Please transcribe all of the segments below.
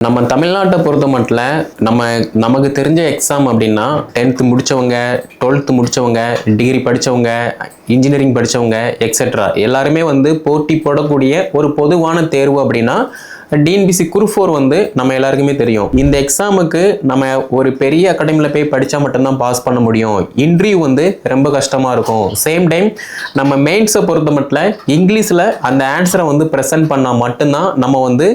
நம்ம தமிழ்நாட்டை பொறுத்த மட்டும் நம்ம நமக்கு தெரிஞ்ச எக்ஸாம் அப்படின்னா டென்த்து முடித்தவங்க டுவெல்த்து முடித்தவங்க டிகிரி படித்தவங்க இன்ஜினியரிங் படித்தவங்க எக்ஸெட்ரா எல்லாருமே வந்து போட்டி போடக்கூடிய ஒரு பொதுவான தேர்வு அப்படின்னா டிஎன்பிசி குரூப் ஃபோர் வந்து நம்ம எல்லாருக்குமே தெரியும். இந்த எக்ஸாமுக்கு நம்ம ஒரு பெரிய அகாடமியில் போய் படித்தா மட்டும்தான் பாஸ் பண்ண முடியும். இன்டர்வியூ வந்து ரொம்ப கஷ்டமாக இருக்கும். சேம் டைம் நம்ம மெயின்ஸை பொறுத்த மட்டும் இங்கிலீஷில் அந்த ஆன்சரை வந்து ப்ரெசென்ட் பண்ணால் மட்டும்தான் நம்ம வந்து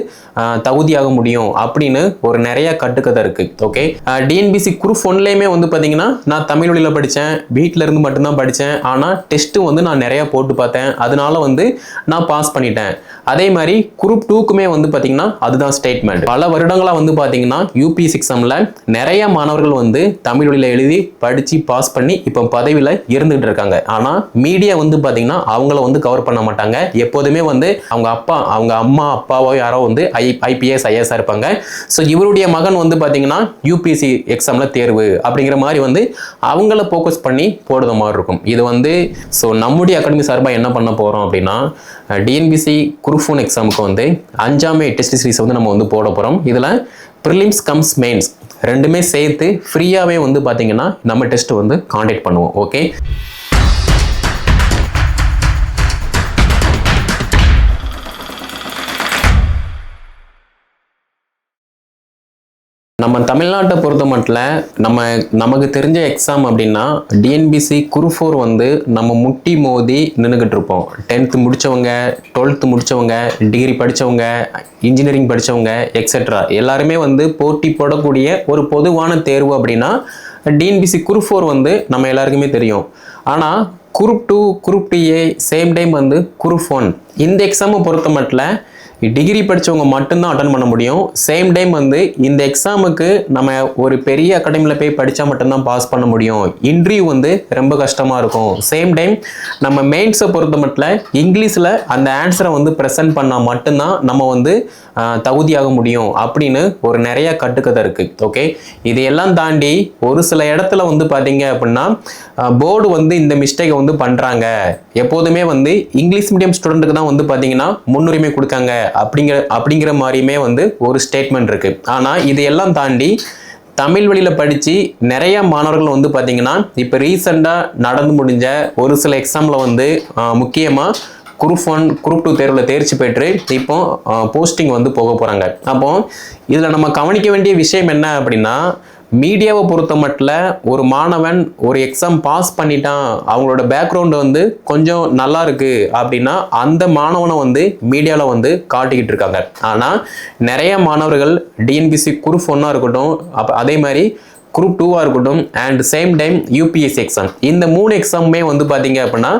தகுதியாக முடியும் அப்படின்னு ஒரு நிறைய கட்டுக்கதை இருக்குது ஓகே டிஎன்பிசி குரூப் ஒன்லேயுமே வந்து பார்த்தீங்கன்னா நான் தமிழ் வழியில் படித்தேன் வீட்டில் இருந்து மட்டும்தான் படித்தேன் ஆனால் டெஸ்ட்டு வந்து நான் நிறையா போட்டு பார்த்தேன். அதனால வந்து நான் பாஸ் பண்ணிட்டேன். அதே மாதிரி குரூப் டூக்குமே வந்து பார்த்தீங்கன்னா அதுதான் ஸ்டேட்மெண்ட் பல வருடங்களாக வந்து பார்த்தீங்கன்னா யூபிஎஸ் எக்ஸாமில் நிறைய மாணவர்கள் வந்து தமிழ் வழியில் எழுதி படித்து பாஸ் பண்ணி இப்போ பதவியில் இருந்துகிட்டு இருக்காங்க. ஆனால் மீடியா வந்து பார்த்தீங்கன்னா அவங்கள வந்து கவர் பண்ண மாட்டாங்க. எப்போதுமே வந்து அவங்க அப்பா அவங்க அம்மா அப்பாவோ யாரோ வந்து ஐ ஐபிஎஸ் ஐஎஸ்ஆர் இருப்பாங்க. ஸோ இவருடைய மகன் வந்து பார்த்தீங்கன்னா யூபிஎஸ்சி எக்ஸாமில் தேர்வு அப்படிங்கிற மாதிரி வந்து அவங்கள ஃபோக்கஸ் பண்ணி போடுற மாதிரி இருக்கும். இது வந்து ஸோ நம்முடைய அகாடமி சார்பாக என்ன பண்ண போகிறோம் அப்படின்னா டிஎன்பிசி குரூப் ஃபோன் எக்ஸாமுக்கு வந்து அஞ்சாமே டெஸ்ட் சீரிஸ் வந்து நம்ம வந்து போட போகிறோம் இதில் ப்ரிலிம்ஸ் கம்ஸ் மெயின்ஸ் ரெண்டுமே சேர்த்து ஃப்ரீயாகவே வந்து பார்த்திங்கன்னா நம்ம டெஸ்ட் வந்து காண்டாக்ட் பண்ணுவோம். ஓகே நம்ம தமிழ்நாட்டை பொறுத்த மட்டும் நம்ம நமக்கு தெரிஞ்ச எக்ஸாம் அப்படின்னா டிஎன்பிசி குருஃபோர் வந்து நம்ம முட்டி மோதி நின்றுக்கிட்டு இருப்போம். டென்த்து முடித்தவங்க டுவெல்த்து முடித்தவங்க டிகிரி படிச்சவங்க இன்ஜினியரிங் படிச்சவங்க எக்ஸெட்ரா எல்லாருமே வந்து போட்டி போடக்கூடிய ஒரு பொதுவான தேர்வு அப்படின்னா டிஎன்பிசி குருஃபோர் வந்து நம்ம எல்லாருக்குமே தெரியும். ஆனால் group two group DA same time வந்து குரூப் ஒன் இந்த எக்ஸாமை பொறுத்த மட்டும் டிகிரி படித்தவங்க மட்டும்தான் அட்டன் பண்ண முடியும். சேம் டைம் வந்து இந்த எக்ஸாமுக்கு நம்ம ஒரு பெரிய அகாடமியில் போய் படித்தா மட்டும்தான் பாஸ் பண்ண முடியும். இன்டர்வியூ வந்து ரொம்ப கஷ்டமாக இருக்கும். சேம் டைம் நம்ம மெயின்ஸை பொறுத்த மட்டும் இங்கிலீஷில் அந்த ஆன்சரை வந்து ப்ரெசென்ட் பண்ணால் மட்டும்தான் நம்ம வந்து தகுதியாக முடியும் அப்படின்னு ஒரு நிறைய கட்டுக்கதை இருக்குது ஓகே இதையெல்லாம் தாண்டி ஒரு சில இடத்துல வந்து பார்த்தீங்க அப்படின்னா போர்டு வந்து இந்த மிஸ்டேக்கை வந்து பண்ணுறாங்க எப்போதுமே வந்து இங்கிலீஷ் மீடியம் ஸ்டூடெண்ட்டுக்கு தான் வந்து பார்த்தீங்கன்னா முன்னுரிமை கொடுக்காங்க. அப்படிங்கிற அப்படிங்கிற மாதிரியுமே வந்து ஒரு ஸ்டேட்மெண்ட் இருக்குது ஆனால் இதையெல்லாம் தாண்டி தமிழ் வழியில் படித்து நிறைய மாணவர்கள் வந்து பார்த்திங்கன்னா இப்போ ரீசெண்டாக நடந்து முடிஞ்ச ஒரு சில எக்ஸாமில் வந்து முக்கியமாக குரூப் ஒன் குரூப் டூ தேர்வில் தேர்ச்சி பெற்று இப்போ போஸ்டிங் வந்து போக போகிறாங்க அப்போது இதில் நம்ம கவனிக்க வேண்டிய விஷயம் என்ன அப்படின்னா மீடியாவை பொறுத்த மட்டில் ஒரு மாணவன் ஒரு எக்ஸாம் பாஸ் பண்ணிட்டான் அவங்களோட பேக்ரவுண்டு வந்து கொஞ்சம் நல்லா இருக்கு அப்படின்னா அந்த மாணவனை வந்து மீடியாவில் வந்து காட்டிக்கிட்டு இருக்காங்க. ஆனால் நிறைய மாணவர்கள் டிஎன்பிசி குரூப் ஒன்னாக இருக்கட்டும் அப்போ அதே மாதிரி குரூப் டூவாக இருக்கட்டும் and same time UPSC exam இந்த மூணு எக்ஸாமுமே வந்து பார்த்தீங்க அப்படின்னா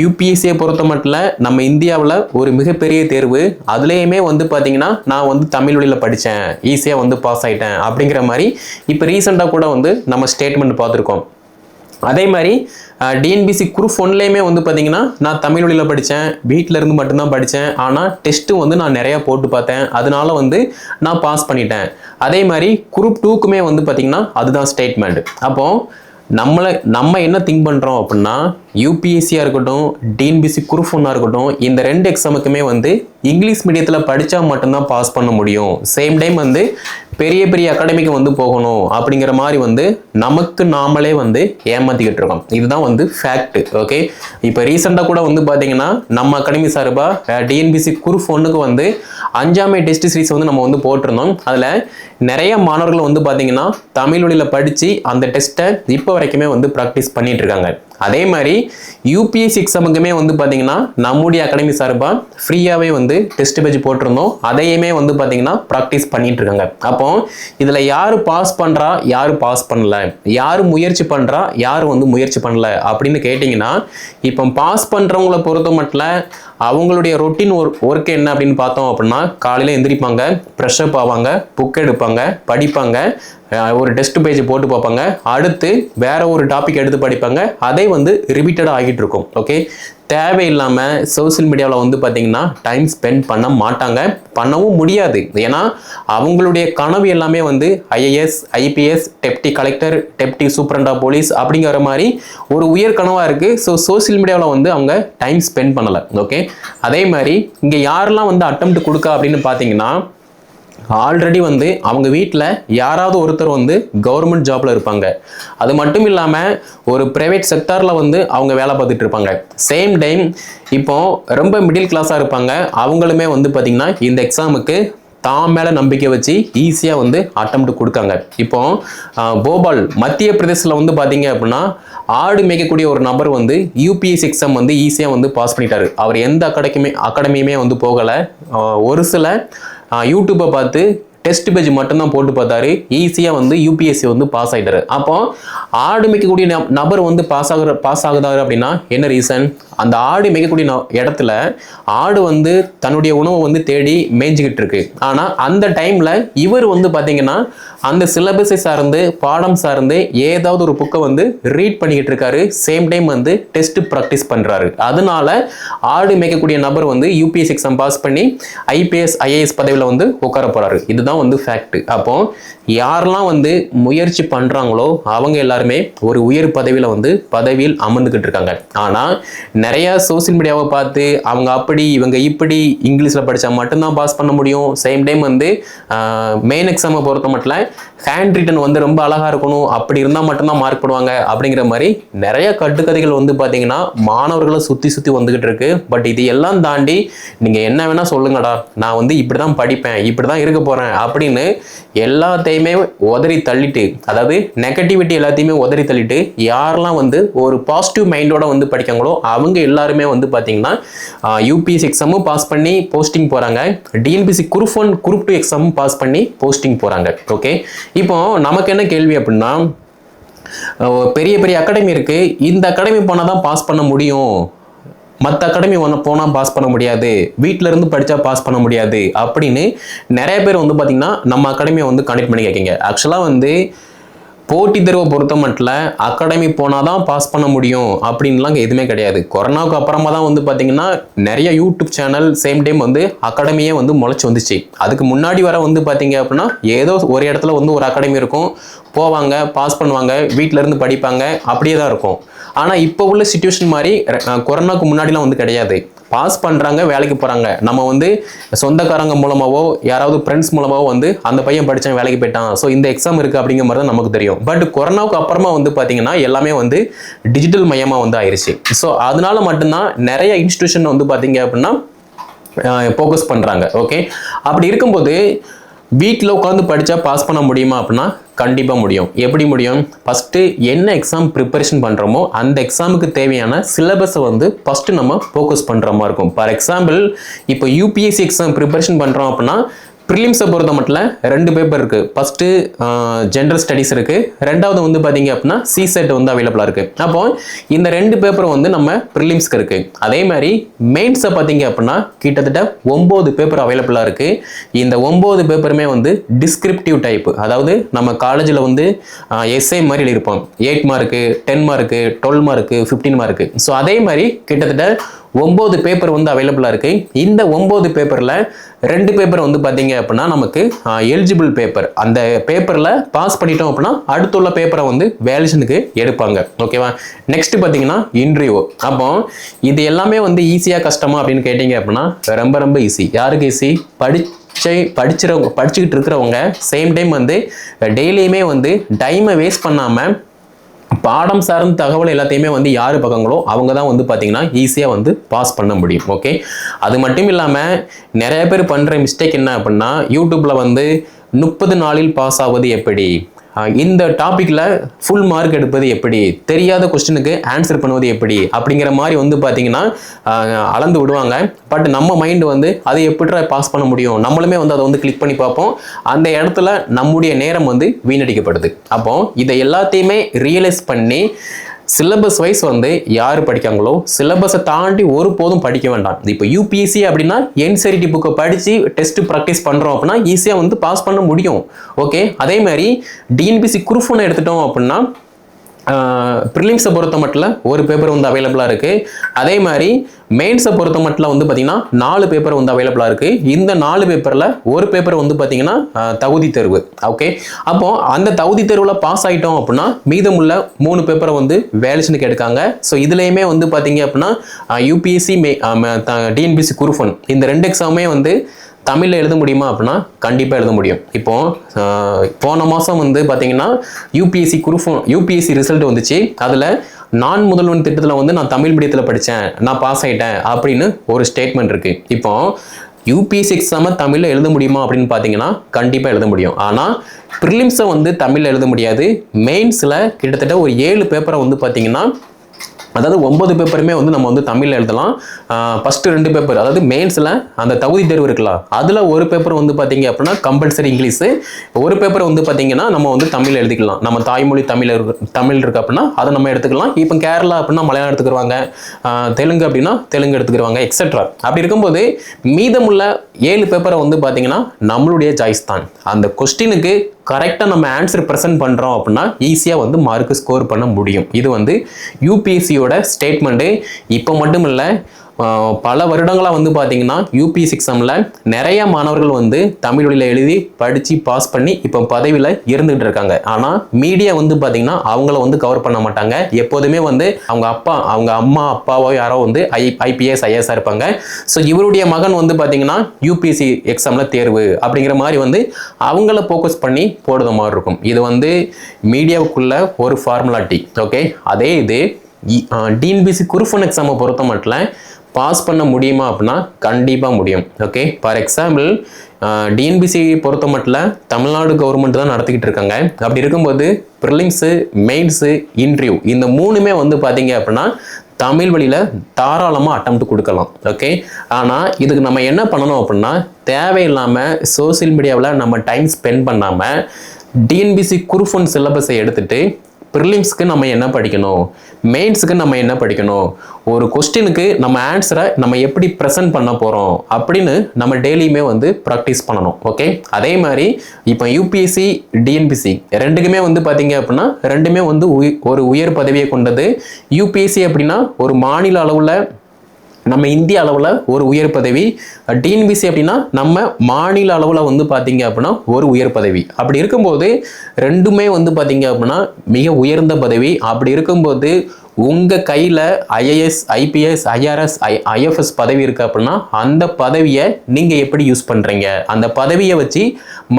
யூபிஎஸ்சியை பொறுத்த மட்டும் நம்ம இந்தியாவில் ஒரு மிகப்பெரிய தேர்வு. அதுலேயுமே வந்து பார்த்தீங்கன்னா நான் வந்து தமிழ் வழியில் படித்தேன் ஈஸியாக வந்து பாஸ் ஆகிட்டேன் அப்படிங்கிற மாதிரி இப்போ ரீசெண்டாக கூட வந்து நம்ம ஸ்டேட்மெண்ட் பார்த்துருக்கோம். அதே மாதிரி டிஎன்பிசி குரூப் ஒன்லேயுமே வந்து பார்த்தீங்கன்னா நான் தமிழ் வழியில் படித்தேன் வீட்டில் இருந்து மட்டும்தான் படித்தேன் ஆனால் டெஸ்ட்டு வந்து நான் நிறையா போட்டு பார்த்தேன். அதனால வந்து நான் பாஸ் பண்ணிட்டேன். அதே மாதிரி குரூப் டூக்குமே வந்து பார்த்தீங்கன்னா அதுதான் ஸ்டேட்மெண்ட் அப்போது நம்மளை நம்ம என்ன திங்க் பண்ணுறோம் அப்படின்னா யூபிஎஸ்சியாக இருக்கட்டும் டிஎன்பிசி குரூப் ஒன்னாக இருக்கட்டும் இந்த ரெண்டு எக்ஸாமுக்குமே வந்து இங்கிலீஷ் மீடியத்தில் படித்தா மட்டும்தான் பாஸ் பண்ண முடியும். சேம் டைம் வந்து பெரிய பெரிய அகாடமிக்கு வந்து போகணும் அப்படிங்கிற மாதிரி வந்து நமக்கு நாமளே வந்து ஏமாத்திக்கிட்டு இருக்கோம். இதுதான் வந்து ஃபேக்ட் ஓகே இப்போ ரீசெண்டாக கூட வந்து பார்த்தீங்கன்னா நம்ம அகாடமி சார்பாக டிஎன்பிசி குரூப் ஒன்றுக்கு வந்து அஞ்சாமை டெஸ்ட் சீரிஸ் வந்து நம்ம வந்து போட்டிருந்தோம். அதில் நிறைய மாணவர்கள் வந்து பார்த்தீங்கன்னா தமிழ் வழியில் படித்து அந்த டெஸ்ட்டை இப்போ வரைக்குமே வந்து ப்ராக்டிஸ் பண்ணிட்டு இருக்காங்க. அதே மாதிரி யூபிஎஸ்சி எக்ஸாமுக்குமே வந்து பார்த்தீங்கன்னா நம்முடைய அகாடமி சார்பாக ஃப்ரீயாகவே வந்து டெஸ்ட் பேஜ் போட்டிருந்தோம். அதையுமே வந்து பார்த்தீங்கன்னா ப்ராக்டிஸ் பண்ணிட்டு இருக்காங்க. அப்போ இதில் யார் பாஸ் பண்ணுறா யார் பாஸ் பண்ணல? யார் முயற்சி பண்ணுறா யார் வந்து முயற்சி பண்ணல? அப்படின்னு கேட்டிங்கன்னா இப்போ பாஸ் பண்ணுறவங்கள பொறுத்த மட்டும் அவங்களுடைய ரொட்டீன் ஒர்க் ஒர்க் என்ன அப்படின்னு பார்த்தோம் அப்படின்னா காலையில் எந்திரிப்பாங்க ப்ரெஷ்அப் ஆவாங்க புக் எடுப்பாங்க படிப்பாங்க ஒரு டெஸ்ட் பேஜ் போட்டு பார்ப்பாங்க அடுத்து வேற ஒரு டாபிக் எடுத்து படிப்பாங்க அதே வந்து ரிப்பீட்டடாக ஆகிட்டு இருக்கும். ஓகே தேவையில்லாமல் சோஷியல் மீடியாவில் வந்து பார்த்தீங்கன்னா டைம் ஸ்பெண்ட் பண்ண மாட்டாங்க. பண்ணவும் முடியாது. ஏன்னா அவங்களுடைய கனவு எல்லாமே வந்து IAS IPS deputy collector deputy superintendent police அப்படிங்கிற மாதிரி ஒரு உயர் கனவாக இருக்குது ஸோ சோஷியல் மீடியாவில் வந்து அவங்க டைம் ஸ்பெண்ட் பண்ணலை. ஓகே அதே மாதிரி இங்கே யாரெல்லாம் வந்து அட்டம் கொடுக்கா அப்படின்னு பார்த்தீங்கன்னா ஆல்ரெடி வந்து அவங்க வீட்டில் யாராவது ஒருத்தர் வந்து கவர்மெண்ட் ஜாப்ல இருப்பாங்க. அது மட்டும் இல்லாமல் ஒரு ப்ரைவேட் செக்டாரில் வந்து அவங்க வேலை பார்த்துட்டு இருப்பாங்க. சேம் டைம் இப்போ ரொம்ப மிடில் கிளாஸாக இருப்பாங்க. அவங்களுமே வந்து பார்த்திங்கன்னா இந்த எக்ஸாமுக்கு தான் மேலே நம்பிக்கை வச்சு ஈஸியாக வந்து அட்டம்ப்ட் கொடுக்காங்க. இப்போ போபால் மத்திய பிரதேசத்தில் வந்து பார்த்தீங்க அப்படின்னா ஆடு மேய்க்கக்கூடிய ஒரு நபர் வந்து யூபிஎஸ் எக்ஸாம் வந்து ஈஸியாக வந்து பாஸ் பண்ணிட்டாரு. அவர் எந்த அகாடமியுமே அகாடமியுமே வந்து போகலை. ஒரு சில யூடியூப்பை பார்த்து டெஸ்ட் பேஜ் மட்டும்தான் போட்டு பார்த்தாரு. ஈஸியாக வந்து யூபிஎஸ்சி வந்து பாஸ் ஆகிட்டாரு அப்போ ஆடு மேய்க்கக்கூடிய நபர் வந்து பாஸ் ஆகுற பாஸ் ஆகுதாரு அப்படின்னா என்ன ரீசன் அந்த ஆடு மேய்க்கக்கூடிய ந- இடத்துல ஆடு வந்து தன்னுடைய உணவை வந்து தேடி மேய்ஞ்சிக்கிட்டு இருக்கு. ஆனால் அந்த டைமில் இவர் வந்து பார்த்தீங்கன்னா அந்த சிலபஸை சார்ந்து பாடம் சார்ந்து ஏதாவது ஒரு புக்கை வந்து ரீட் பண்ணிக்கிட்டு இருக்காரு. சேம் டைம் வந்து டெஸ்ட் ப்ராக்டிஸ் பண்ணுறாரு அதனால ஆடு மேய்க்கக்கூடிய நபர் வந்து யூபிஎஸ் எக்ஸாம் பாஸ் பண்ணி ஐபிஎஸ் ஐஏஎஸ் பதவியில் வந்து உட்கார போகிறாரு இதுதான் வந்து ஃபேக்ட் அப்போ யாரெல்லாம் வந்து முயற்சி பண்றாங்களோ அவங்க எல்லாருமே ஒரு உயர் பதவியில் வந்து பதவியில் அமர்ந்துக்கிட்டு இருக்காங்க. ஆனால் நிறைய சோசியல் மீடியாவை பார்த்து அவங்க அப்படி இவங்க இப்படி இங்கிலீஷில் படித்தா மட்டும்தான் பாஸ் பண்ண முடியும். சேம் டைம் வந்து மெயின் எக்ஸாமை பொறுத்த மட்டும் ஹேண்ட் ரிட்டன் வந்து ரொம்ப அழகாக இருக்கணும். அப்படி இருந்தால் மட்டும்தான் மார்க் போடுவாங்க அப்படிங்கிற மாதிரி நிறைய கட்டுக்கதைகள் வந்து பார்த்தீங்கன்னா மாணவர்களை சுற்றி சுற்றி வந்துக்கிட்டு இருக்கு. பட் இது எல்லாம் தாண்டி நீங்கள் என்ன வேணால் சொல்லுங்கடா நான் வந்து இப்படி தான் படிப்பேன் இப்படி தான் இருக்க போகிறேன் அப்படின்னு எல்லாத்தையுமே உதறி தள்ளிட்டு அதாவது நெகட்டிவிட்டி எல்லாத்தையுமே உதறி தள்ளிட்டு யாரெல்லாம் வந்து ஒரு பாசிட்டிவ் மைண்டோட வந்து படிக்காங்களோ அவங்க எல்லாருமே வந்து பார்த்தீங்கன்னா யூபிஎஸ் எக்ஸாமும் பாஸ் பண்ணி போஸ்டிங் போகிறாங்க TNPSC group one group two எக்ஸாமும் pass பண்ணி போஸ்டிங் போகிறாங்க ஓகே இப்போ நமக்கு என்ன கேள்வி அப்படின்னா பெரிய பெரிய அகாடமி இருக்கு. இந்த அகாடமி போனால் தான் பாஸ் பண்ண முடியும். மற்ற அகாடமி ஒன்று போனால் பாஸ் பண்ண முடியாது. வீட்டில இருந்து படித்தா பாஸ் பண்ண முடியாது. அப்படின்னு நிறைய பேர் வந்து பார்த்தீங்கன்னா நம்ம அகாடமியை வந்து கனெக்ட் பண்ணி கேட்குங்க ஆக்சுவலாக வந்து போட்டித் தேர்வை பொறுத்த மட்டும் அகாடமி போனால் தான் பாஸ் பண்ண முடியும் அப்படின்லாம் எதுவுமே கிடையாது. கொரோனாவுக்கு அப்புறமா தான் வந்து பார்த்தீங்கன்னா நிறைய யூடியூப் சேனல் சேம் டைம் வந்து அகாடமியே வந்து முளைச்சி வந்துச்சு. அதுக்கு முன்னாடி வர வந்து பார்த்தீங்க அப்படின்னா ஏதோ ஒரு இடத்துல வந்து ஒரு அகாடமி இருக்கும். போவாங்க பாஸ் பண்ணுவாங்க வீட்டிலேருந்து இருந்து படிப்பாங்க அப்படியே தான் இருக்கும். ஆனால் இப்போ உள்ள சுச்சுவேஷன் மாதிரி கொரோனாவுக்கு கொரோனாக்கு முன்னாடிலாம் வந்து கிடையாது. பாஸ் பண்ணுறாங்க வேலைக்கு போகிறாங்க நம்ம வந்து சொந்தக்காரங்க மூலமாகவோ யாராவது ஃப்ரெண்ட்ஸ் மூலமாகவோ வந்து அந்த பையன் படித்தான் வேலைக்கு போயிட்டான். ஸோ இந்த எக்ஸாம் இருக்குது அப்படிங்கிற மாதிரி தான் நமக்கு தெரியும். பட் கொரோனாவுக்கு அப்புறமா வந்து பார்த்திங்கன்னா எல்லாமே வந்து டிஜிட்டல் மையமாக வந்து ஆயிடுச்சு ஸோ அதனால மட்டும்தான் நிறைய இன்ஸ்டியூஷன் வந்து பார்த்திங்க அப்படின்னா ஃபோக்கஸ் பண்ணுறாங்க ஓகே அப்படி இருக்கும்போது வீட்டில் உட்காந்து படித்தா பாஸ் பண்ண முடியுமா அப்படின்னா கண்டிப்பாக முடியும். எப்படி முடியும்? ஃபஸ்ட்டு என்ன எக்ஸாம் ப்ரிப்பரேஷன் பண்ணுறோமோ அந்த எக்ஸாமுக்கு தேவையான சிலபஸை வந்து ஃபஸ்ட்டு நம்ம ஃபோக்கஸ் பண்ணுற மாதிரி இருக்கும். ஃபார் எக்ஸாம்பிள் இப்போ யூபிஎஸ்சி எக்ஸாம் ப்ரிப்பரேஷன் பண்ணுறோம் அப்படின்னா ப்ரிலிம்ஸை பொறுத்த மட்டும் ரெண்டு பேப்பர் இருக்குது ஃபஸ்ட்டு ஜென்ரல் ஸ்டடீஸ் இருக்குது ரெண்டாவது வந்து பார்த்தீங்க அப்படின்னா சி செட் வந்து அவைலபிளாக இருக்குது அப்போ இந்த ரெண்டு பேப்பரும் வந்து நம்ம ப்ரிலிம்ஸ்க்கு இருக்குது அதே மாதிரி மெயின்ஸை பார்த்தீங்க அப்படின்னா கிட்டத்தட்ட ஒம்பது பேப்பர் அவைலபிளாக இருக்குது இந்த ஒம்பது பேப்பருமே வந்து டிஸ்கிரிப்டிவ் டைப் அதாவது நம்ம காலேஜில் வந்து எஸ்ஐ மாதிரி எழுதியிருப்போம் eight mark ten mark twelve mark fifteen mark so அதே மாதிரி கிட்டத்தட்ட ஒம்பது பேப்பர் வந்து அவைலபிளாக இருக்குது இந்த ஒம்பது பேப்பரில் ரெண்டு பேப்பர் வந்து பார்த்தீங்க அப்படின்னா நமக்கு எலிஜிபிள் பேப்பர் அந்த பேப்பரில் பாஸ் பண்ணிட்டோம் அப்படின்னா அடுத்துள்ள பேப்பரை வந்து வேலேஷனுக்கு எடுப்பாங்க. ஓகேவா நெக்ஸ்ட் பார்த்தீங்கன்னா இன்டர்வியூ அப்போ இது எல்லாமே வந்து ஈஸியாக கஷ்டமா அப்படின்னு கேட்டிங்க அப்படின்னா ரொம்ப ரொம்ப ஈஸி யாருக்கு ஈஸி படிச்சை படிச்சிறவங்க படிச்சுக்கிட்டு இருக்கிறவங்க சேம் டைம் வந்து டெய்லியுமே வந்து டைமை வேஸ்ட் பண்ணாமல் பாடம் சார்ந்த தகவல் எல்லாத்தையுமே வந்து யார் பக்கங்களோ அவங்க தான் வந்து பார்த்தீங்கன்னா ஈஸியாக வந்து பாஸ் பண்ண முடியும் ஓகே அது மட்டும் இல்லாமல் நிறைய பேர் பண்ணுற மிஸ்டேக் என்ன அப்படின்னா யூடியூப்பில் வந்து முப்பது நாளில் பாஸ் ஆவது எப்படி? இந்த டாப்பிக்கில் ஃபுல் மார்க் எடுப்பது எப்படி? தெரியாத கொஸ்டினுக்கு ஆன்சர் பண்ணுவது எப்படி? அப்படிங்கிற மாதிரி வந்து பார்த்தீங்கன்னா அளந்து விடுவாங்க. பட் நம்ம மைண்டு வந்து அதை எப்படி பாஸ் பண்ண முடியும்? நம்மளுமே வந்து அதை வந்து கிளிக் பண்ணி பார்ப்போம். அந்த இடத்துல நம்முடைய நேரம் வந்து வீணடிக்கப்படுது. அப்போ இதை எல்லாத்தையுமே ரியலைஸ் பண்ணி சிலபஸ் வைஸ் வந்து யார் படிக்காங்களோ சிலபஸை தாண்டி ஒருபோதும் படிக்க வேண்டாம். இப்போ யூபிஎஸ்சி அப்படின்னா என்சிஆர்டி புக்கை படித்து டெஸ்ட் ப்ராக்டிஸ் பண்ணுறோம் அப்படின்னா ஈஸியாக வந்து பாஸ் பண்ண முடியும். ஓகே அதே மாதிரி டிஎன்பிசி குரூப் ஒன்று எடுத்துட்டோம் அப்படின்னா ப்ரிலிம்ஸை பொறுத்த மட்டும் ஒரு பேப்பர் வந்து அவைலபிளாக இருக்குது அதே மாதிரி மெயின்ஸை பொறுத்த மட்டும் வந்து பார்த்திங்கன்னா நாலு பேப்பர் வந்து அவைலபிளாக இருக்குது இந்த நாலு பேப்பரில் ஒரு பேப்பர் வந்து பார்த்திங்கன்னா தகுதி தேர்வு. ஓகே அப்போது அந்த தகுதி தேர்வில் பாஸ் ஆகிட்டோம் அப்படின்னா மீதமுள்ள மூணு பேப்பரை வந்து வேலேஷனுக்கு எடுக்காங்க ஸோ இதுலேயுமே வந்து பார்த்தீங்க அப்படின்னா யூபிஎஸ்சி மே டிஎன்பிசி குருஃபன் இந்த ரெண்டு எக்ஸாமே வந்து தமிழில் எழுத முடியுமா அப்படின்னா கண்டிப்பாக எழுத முடியும். இப்போது போன மாதம் வந்து பார்த்தீங்கன்னா யூபிஎஸ்சி குரூஃபோ யூபிஎஸ்சி ரிசல்ட் வந்துச்சு. அதில் நான் முதல்வன் திட்டத்தில் வந்து நான் தமிழ் மீடியத்தில் படித்தேன் நான் பாஸ் ஆகிட்டேன் அப்படின்னு ஒரு ஸ்டேட்மெண்ட் இருக்குது இப்போது யூபிஎஸ்சி எக்ஸாமை தமிழில் எழுத முடியுமா அப்படின்னு பார்த்தீங்கன்னா கண்டிப்பாக எழுத முடியும். ஆனால் ப்ரிலிம்ஸை வந்து தமிழில் எழுத முடியாது. மெயின்ஸில் கிட்டத்தட்ட ஒரு ஏழு பேப்பரை வந்து பார்த்தீங்கன்னா அதாவது ஒன்பது பேப்பருமே வந்து நம்ம வந்து தமிழில் எழுதலாம். ஃபஸ்ட்டு ரெண்டு பேப்பர் அதாவது மெயின்ஸில் அந்த தகுதி தேர்வு இருக்கலாம் அதில் ஒரு பேப்பர் வந்து பார்த்தீங்க அப்படின்னா கம்பல்சரி இங்கிலீஷு ஒரு பேப்பர் வந்து பார்த்தீங்கன்னா நம்ம வந்து தமிழ் எழுதிக்கலாம். நம்ம தாய்மொழி தமிழ் இருக்கு தமிழ் இருக்கு அப்படின்னா அதை நம்ம எடுத்துக்கலாம். இப்போ கேரளா அப்படின்னா மலையாளம் எடுத்துக்கிடுவாங்க தெலுங்கு அப்படின்னா தெலுங்கு எடுத்துக்கிடுவாங்க எக்ஸெட்ரா அப்படி இருக்கும்போது மீதமுள்ள ஏழு பேப்பரை வந்து பார்த்தீங்கன்னா நம்மளுடைய சாய்ஸ் தான். அந்த கொஸ்டினுக்கு கரெக்டாக நம்ம ஆன்சர் ப்ரெசென்ட் பண்ணுறோம் அப்படின்னா ஈஸியாக வந்து மார்க்கு ஸ்கோர் பண்ண முடியும். இது வந்து யூபிஎஸ்சியோட ஸ்டேட்மெண்ட்டு இப்போ மட்டும் இல்லை பல வருடங்களாக வந்து பார்த்தீங்கன்னா யூபிஎஸ் எக்ஸாமில் நிறைய மாணவர்கள் வந்து தமிழ் வழியில் எழுதி படித்து பாஸ் பண்ணி இப்போ பதவியில் இருந்துகிட்டு இருக்காங்க. ஆனால் மீடியா வந்து பார்த்தீங்கன்னா அவங்கள வந்து கவர் பண்ண மாட்டாங்க. எப்போதுமே வந்து அவங்க அப்பா அவங்க அம்மா அப்பாவோ யாரோ வந்து ஐ ஐபிஎஸ் ஐஎஸ்ஆர் இருப்பாங்க. ஸோ இவருடைய மகன் வந்து பார்த்தீங்கன்னா யூபிஎஸ்சி எக்ஸாமில் தேர்வு அப்படிங்கிற மாதிரி வந்து அவங்கள ஃபோக்கஸ் பண்ணி போடுற மாதிரி இருக்கும். இது வந்து மீடியாவுக்குள்ள ஒரு ஃபார்முலாட்டி ஓகே அதே இது டிஎன்பிசி குருஃபன் எக்ஸாமை பொறுத்த மட்டும் பாஸ் பண்ண முடியுமா அப்படின்னா கண்டிப்பாக முடியும். ஓகே ஃபார் எக்ஸாம்பிள் டிஎன்பிசி பொறுத்த மட்டும் தமிழ்நாடு கவர்மெண்ட் தான் நடத்திக்கிட்டு இருக்காங்க. அப்படி இருக்கும்போது ப்ரிலிம்ஸு மெயின்ஸு இன்டர்வியூ இந்த மூணுமே வந்து பார்த்தீங்க அப்படின்னா தமிழ் வழியில் தாராளமாக அட்டம்ப்ட் கொடுக்கலாம். ஓகே ஆனால் இதுக்கு நம்ம என்ன பண்ணணும் அப்படின்னா தேவையில்லாமல் சோஷியல் மீடியாவில் நம்ம டைம் ஸ்பெண்ட் பண்ணாமல் டிஎன்பிசி குருஃபன் சிலபஸை எடுத்துகிட்டு ப்ரிலிம்ஸ்க்கு நம்ம என்ன படிக்கணும்? மெயின்ஸுக்கு நம்ம என்ன படிக்கணும்? ஒரு கொஸ்டினுக்கு நம்ம ஆன்சரை நம்ம எப்படி ப்ரெசென்ட் பண்ண போகிறோம் அப்படின்னு நம்ம டெய்லியுமே வந்து ப்ராக்டிஸ் பண்ணணும் ஓகே அதே மாதிரி இப்போ யூபிஎஸ்சி டிஎன்பிசி ரெண்டுக்குமே வந்து பார்த்தீங்க அப்படின்னா ரெண்டுமே வந்து உய்- ஒரு உயர் பதவியை கொண்டது யூபிஎஸ்சி அப்படின்னா ஒரு மாநில அளவில் நம்ம இந்திய அளவில் ஒரு உயர் பதவி. டிஎன்பிசி அப்படின்னா நம்ம மாநில அளவில் வந்து பார்த்தீங்க அப்படின்னா ஒரு உயர் பதவி. அப்படி இருக்கும்போது ரெண்டுமே வந்து பார்த்தீங்க அப்படின்னா மிக உயர்ந்த பதவி. அப்படி இருக்கும்போது உங்கள் கையில் IAS IPS IRS I IFS பதவி இருக்குது அப்படின்னா அந்த பதவியை நீங்கள் எப்படி யூஸ் பண்ணுறீங்க அந்த பதவியை வச்சு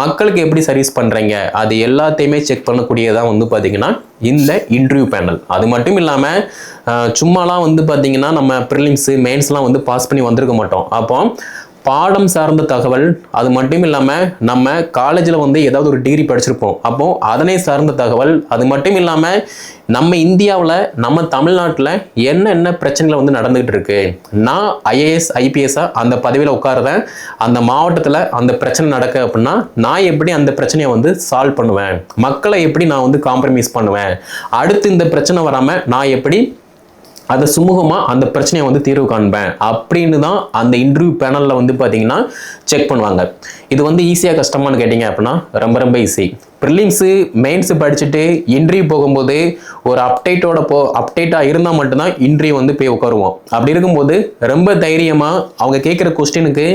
மக்களுக்கு எப்படி சர்வீஸ் பண்ணுறீங்க அது எல்லாத்தையுமே செக் பண்ணக்கூடியதான் வந்து பார்த்தீங்கன்னா இந்த இன்டர்வியூ பேனல் அது மட்டும் இல்லாமல் சும்மாலாம் வந்து பார்த்திங்கன்னா நம்ம ப்ரிலிம்ஸு மெயின்ஸ்லாம் வந்து பாஸ் பண்ணி வந்திருக்க மாட்டோம். அப்போ பாடம் சார்ந்த தகவல் அது மட்டும் இல்லாமல் நம்ம காலேஜில் வந்து ஏதாவது ஒரு டிகிரி படிச்சிருப்போம். அப்போது அதனை சார்ந்த தகவல் அது மட்டும் இல்லாமல் நம்ம இந்தியாவில் நம்ம தமிழ்நாட்டில் என்னென்ன பிரச்சனைகள் வந்து நடந்துகிட்டு இருக்கு? நான் ஐஏஎஸ் ஐபிஎஸ்ஸாக அந்த பதவியில் உட்காருறேன். அந்த மாவட்டத்தில் அந்த பிரச்சனை நடக்க அப்படின்னா நான் எப்படி அந்த பிரச்சனையை வந்து சால்வ் பண்ணுவேன்? மக்களை எப்படி நான் வந்து காம்ப்ரமைஸ் பண்ணுவேன்? அடுத்து இந்த பிரச்சனை வராமல் நான் எப்படி அதை சுமூகமாக அந்த பிரச்சனையை வந்து தீர்வு காண்பேன் அப்படின்னு தான் அந்த இன்டர்வியூ பேனலில் வந்து பார்த்தீங்கன்னா செக் பண்ணுவாங்க. இது வந்து ஈஸியாக கஷ்டமானு கேட்டிங்க அப்படின்னா ரொம்ப ரொம்ப ஈஸி ப்ரிலிம்ஸு மெயின்ஸு படிச்சுட்டு இன்ட்ரிவ் போகும்போது ஒரு அப்டேட்டோட போ அப்டேட்டாக இருந்தால் மட்டும்தான் இன்ட்ரிவ் வந்து போய் உட்காருவோம். அப்படி இருக்கும்போது ரொம்ப தைரியமாக அவங்க கேட்குற கொஸ்டினுக்கு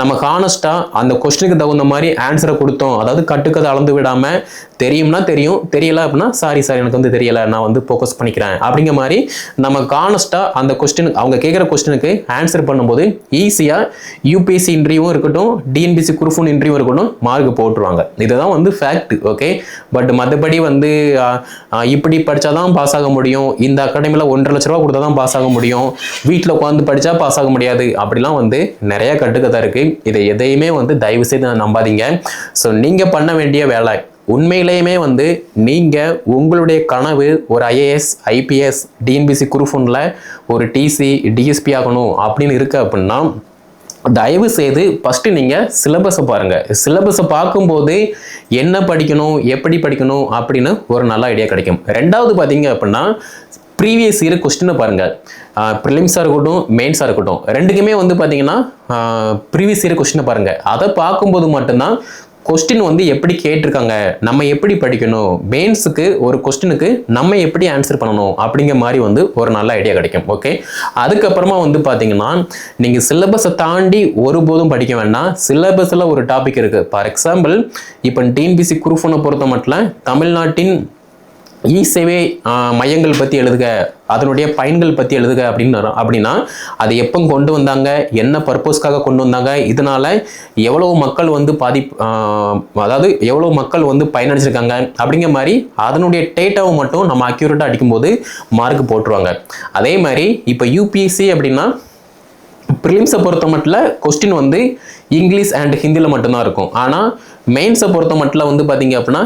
நம்ம ஹானஸ்ட்டாக அந்த கொஸ்டினுக்கு தகுந்த மாதிரி ஆன்சரை கொடுத்தோம். அதாவது கட்டுக்கதை அளந்து விடாமல் தெரியும்னா தெரியும் தெரியல அப்படின்னா சாரி சார் எனக்கு வந்து தெரியலை நான் வந்து ஃபோக்கஸ் பண்ணிக்கிறேன். அப்படிங்கிற மாதிரி நம்ம கானஸ்ட்டாக அந்த கொஸ்டினுக்கு அவங்க கேட்குற கொஸ்டினுக்கு ஆன்சர் பண்ணும்போது ஈஸியாக யூபிஎஸ்சி இன்டர்வியூவும் இருக்கட்டும் டிஎன்பிசி குரூஃபோன் இன்டர்வியூ இருக்கட்டும் மார்க் போட்டுருவாங்க. இதுதான் வந்து ஃபேக்ட் ஓகே பட் மற்றபடி வந்து இப்படி படித்தா தான் பாஸ் ஆக முடியும். இந்த அகாடமியில் ஒன்றரை லட்ச ரூபா கொடுத்தா தான் பாஸ் ஆக முடியும். வீட்டில் உட்காந்து படித்தா பாஸ் ஆக முடியாது. அப்படிலாம் வந்து நிறைய கட்டுக்கதை இருக்குது இதை எதையுமே வந்து தயவு செய்து நம்பாதீங்க. ஸோ நீங்கள் பண்ண வேண்டிய வேலை உண்மையிலேயுமே வந்து நீங்கள் உங்களுடைய கனவு ஒரு ஐஏஎஸ் ஐபிஎஸ் டிஎன்பிசி குரூஃபோனில் ஒரு டிசி டிஎஸ்பி ஆகணும் அப்படின்னு இருக்குது அப்படின்னா தயவு செய்து ஃபஸ்ட்டு நீங்கள் சிலபஸை பாருங்கள் சிலபஸை பார்க்கும்போது என்ன படிக்கணும் எப்படி படிக்கணும் அப்படின்னு ஒரு நல்ல ஐடியா கிடைக்கும். ரெண்டாவது பார்த்தீங்க அப்படின்னா ப்ரீவியஸ் இயர் கொஸ்டினை பாருங்கள் ப்ரிலிம்ஸாக இருக்கட்டும் மெயின்ஸாக இருக்கட்டும். ரெண்டுக்குமே வந்து பார்த்தீங்கன்னா ப்ரீவியஸ் இயர் கொஸ்டினை பாருங்கள் அதை பார்க்கும்போது மட்டும்தான் கொஸ்டின் வந்து எப்படி கேட்டிருக்காங்க? நம்ம எப்படி படிக்கணும்? மெயின்ஸுக்கு ஒரு கொஸ்டினுக்கு நம்ம எப்படி ஆன்சர் பண்ணணும்? அப்படிங்கிற மாதிரி வந்து ஒரு நல்ல ஐடியா கிடைக்கும். ஓகே அதுக்கப்புறமா வந்து பார்த்தீங்கன்னா நீங்கள் சிலபஸை தாண்டி ஒருபோதும் படிக்க வேண்டாம். சிலபஸில் ஒரு டாபிக் இருக்குது ஃபார் எக்ஸாம்பிள் இப்போ டிஎன்பிசி குரூஃபோனை பொறுத்த மட்டும் தமிழ்நாட்டின் இ சேவை மையங்கள் பற்றி எழுதுக அதனுடைய பயன்கள் பற்றி எழுதுக அப்படின்னு அப்படின்னா அது எப்போ கொண்டு வந்தாங்க என்ன பர்பஸ்க்காக கொண்டு வந்தாங்க இதனால் எவ்வளோ மக்கள் வந்து பாதிப்பு அதாவது எவ்வளோ மக்கள் வந்து பயனடைச்சிருக்காங்க அப்படிங்கிற மாதிரி அதனுடைய டேட்டாவை மட்டும் நம்ம அக்யூரேட்டாக அடிக்கும்போது மார்க் போட்டுருவாங்க. அதே மாதிரி இப்போ யூபிஎஸ்சி அப்படின்னா ப்ரிலிம்ஸை பொறுத்த மட்டும் கொஸ்டின் வந்து இங்கிலீஷ் அண்ட் ஹிந்தியில் மட்டும்தான் இருக்கும். ஆனால் மெயின்ஸை பொறுத்த மட்டும் வந்து பார்த்தீங்க அப்படின்னா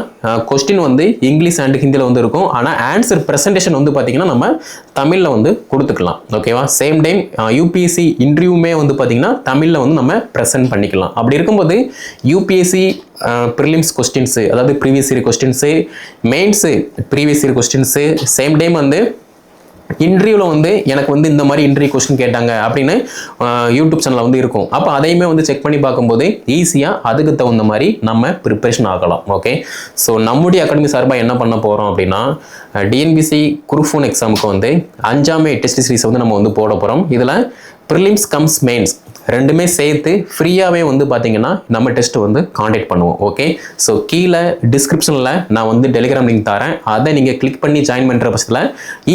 கொஸ்டின் வந்து இங்கிலீஷ் அண்ட் ஹிந்தியில் வந்து இருக்கும். ஆனால் ஆன்சர் ப்ரெசன்டேஷன் வந்து பார்த்தீங்கன்னா நம்ம தமிழில் வந்து கொடுத்துக்கலாம். ஓகேவா சேம் டைம் யூபிஎஸ்சி இன்டர்வியூமே வந்து பார்த்தீங்கன்னா தமிழில் வந்து நம்ம ப்ரெசென்ட் பண்ணிக்கலாம். அப்படி இருக்கும்போது யூபிஎஸ்சி ப்ரிலிம்ஸ் கொஸ்டின்ஸு அதாவது previous year questions mains previous year questions same time வந்து இன்டர்வியூவில் வந்து எனக்கு வந்து இந்த மாதிரி இன்டர்வியூ கொஸ்டின் கேட்டாங்க அப்படின்னு யூடியூப் சேனலில் வந்து இருக்கும். அப்போ அதையுமே வந்து செக் பண்ணி பார்க்கும்போது ஈஸியாக அதுக்கு தகுந்த மாதிரி நம்ம ப்ரிப்பரேஷன் ஆகலாம். ஓகே ஸோ நம்முடைய அகாடமி சார்பாக என்ன பண்ண போகிறோம் அப்படின்னா டிஎன்பிசி குரூப் ஒன் எக்ஸாமுக்கு வந்து அஞ்சாமே டெஸ்ட் சீரிஸ் வந்து நம்ம வந்து போட போகிறோம் இதில் ப்ரிலிம்ஸ் கம்ஸ் மெயின்ஸ் ரெண்டுமே சேர்த்து ஃப்ரீயாகவே வந்து பார்த்தீங்கன்னா நம்ம டெஸ்ட் வந்து காண்டாக்ட் பண்ணுவோம் ஓகே ஸோ கீழே டிஸ்கிரிப்ஷனில் நான் வந்து டெலிகிராம் லிங்க் தரேன் அதை நீங்கள் கிளிக் பண்ணி ஜாயின் பண்ணுற பட்சத்தில்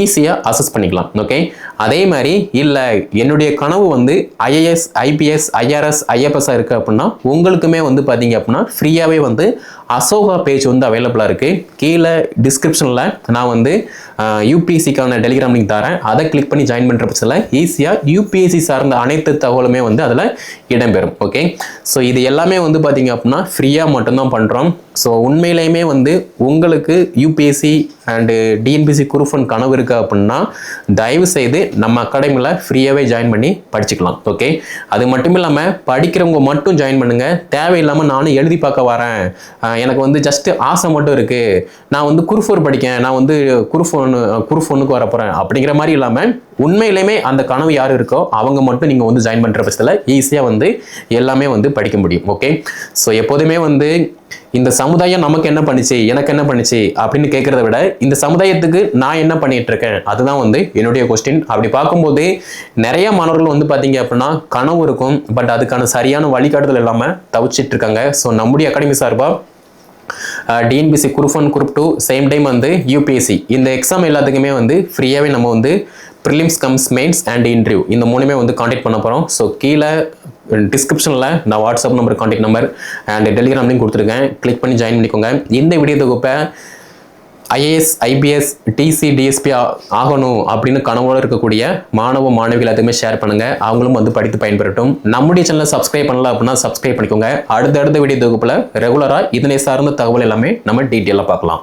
ஈஸியாக அசஸ் பண்ணிக்கலாம் ஓகே அதே மாதிரி இல்லை என்னுடைய கனவு வந்து ஐஏஎஸ் ஐபிஎஸ் ஐஆர்எஸ் ஐஎஃப்எஸ்ஸாக இருக்குது அப்படின்னா உங்களுக்குமே வந்து பார்த்தீங்க அப்படின்னா ஃப்ரீயாகவே வந்து அசோகா பேஜ் வந்து அவைலபிளாக இருக்குது கீழே டிஸ்கிரிப்ஷனில் நான் வந்து யூபிஎஸ்சிக்கான டெலிகிராம் லிங்க் தரேன் அதை கிளிக் பண்ணி ஜாயின் பண்ணுற பட்சத்தில் ஈஸியாக யூபிஎஸ்சி சார்ந்த அனைத்து தகவலுமே வந்து அதில் இடம்பெறும் ஓகே ஸோ இது எல்லாமே வந்து பார்த்தீங்க அப்படின்னா ஃப்ரீயாக மட்டும்தான் பண்ணுறோம் ஸோ உண்மையிலேயுமே வந்து உங்களுக்கு UPSC and TNPSC group one one கனவு இருக்குது அப்படின்னா தயவு செய்து நம்ம அகாடமியில் ஃப்ரீயாகவே ஜாயின் பண்ணி படிச்சுக்கலாம் ஓகே அது மட்டும் இல்லாமல் படிக்கிறவங்க மட்டும் ஜாயின் பண்ணுங்கள் தேவையில்லாமல் நானும் எழுதி பார்க்க வரேன். எனக்கு வந்து ஜஸ்ட்டு ஆசை மட்டும் இருக்குது நான் வந்து குரூஃபோர் படிக்கேன். நான் வந்து குரூஃப் ஒன்று குரூஃப் ஒன்றுக்கு வர போகிறேன் அப்படிங்கிற மாதிரி இல்லாமல் உண்மையிலேயுமே அந்த கனவு யார் இருக்கோ அவங்க மட்டும் நீங்கள் வந்து ஜாயின் பண்ணுற பட்சத்தில் ஈஸியாக வந்து எல்லாமே வந்து படிக்க முடியும் ஓகே ஸோ எப்போதுமே வந்து இந்த சமுதாயம் நமக்கு என்ன பண்ணுச்சு எனக்கு என்ன பண்ணுச்சு அப்படின்னு கேட்கறத விட இந்த சமுதாயத்துக்கு நான் என்ன பண்ணிட்டு இருக்கேன்? அதுதான் வந்து என்னுடைய கொஸ்டின் அப்படி பார்க்கும்போது நிறைய மாணவர்கள் வந்து பார்த்தீங்க அப்படின்னா கனவு இருக்கும். பட் அதுக்கான சரியான வழிகாட்டுதல் இல்லாமல் தவிச்சிட்டு இருக்காங்க. ஸோ நம்முடைய அகாடமி சார்பாக TNPSC group one group two same time வந்து யூபிஎஸ்சி இந்த எக்ஸாம் எல்லாத்துக்குமே வந்து ஃப்ரீயாகவே நம்ம வந்து prelims cum mains and interview இந்த மூணுமே வந்து காண்டாக்ட் பண்ண போகிறோம் ஸோ கீழே டிஸ்கிரிப்ஷனில் நான் WhatsApp number contact number and Telegram link கொடுத்துருக்கேன். கிளிக் பண்ணி ஜாயின் பண்ணிக்கோங்க. இந்த வீடியோ தொகுப்பை ஐஏஎஸ் ஐபிஎஸ் டிசி டிஎஸ்பி ஆகணும் அப்படின்னு கனவோடு இருக்கக்கூடிய மாணவ மாணவிகள் எல்லாத்துக்குமே ஷேர் பண்ணுங்கள் அவங்களும் வந்து படித்து பயன்பெறட்டும். நம்முடைய சேனலை சப்ஸ்கிரைப் பண்ணல அப்படின்னா சப்ஸ்கிரைப் பண்ணிக்கோங்க. அடுத்தடுத்த வீடியோ தொகுப்பில் ரெகுலராக இதனை சார்ந்த தகவல் எல்லாமே நம்ம டீட்டெயிலாக பார்க்கலாம்.